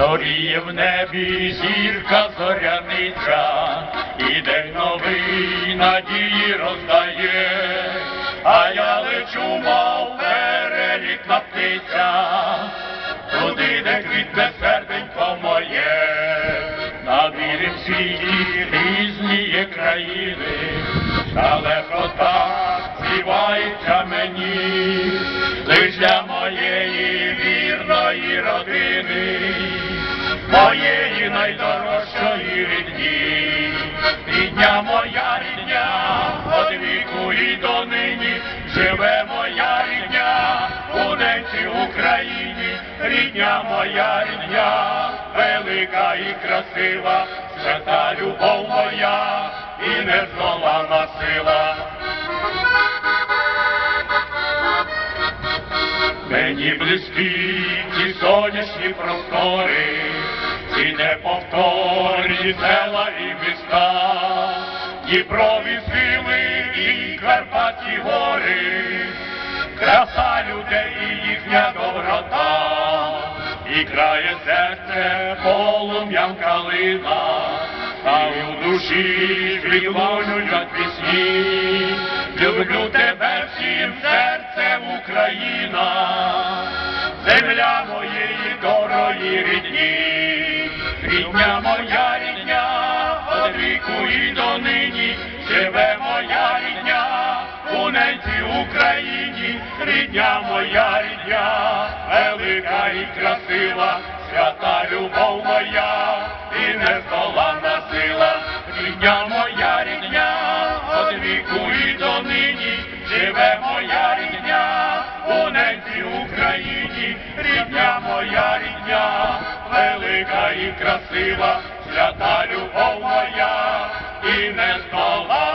в небі зірка зоряниця, і день новий надії роздає, а я лечу, мов перелітна птиця, туди, де квітне серденько моє, на білім світі різні є країни, далеко так співається мені, лиш для моєї вірної родини, живе моя рідня, у ненці Україні, рідня моя рідня, велика і красива, свята любов моя і нездолана сила. Мені близькі ті сонячні простори, ці неповторні села і міста, Дніпрові схили і Карпатські гори, краса людей і їхня доброта, і крає серце полум'ям калина, а у душі відлунюють пісні. Люблю тебе всім серцем, Україна, земля моєї дорої рідні, рідня моя рідня, от віку і донині Україні, рідня моя рідня, велика і красива, свята любов моя і нездоланна сила, рідня моя рідня, от віку і донині живе моя рідня, у ненці Україні, рідня моя рідня, велика і красива, свята любов моя і нездоланна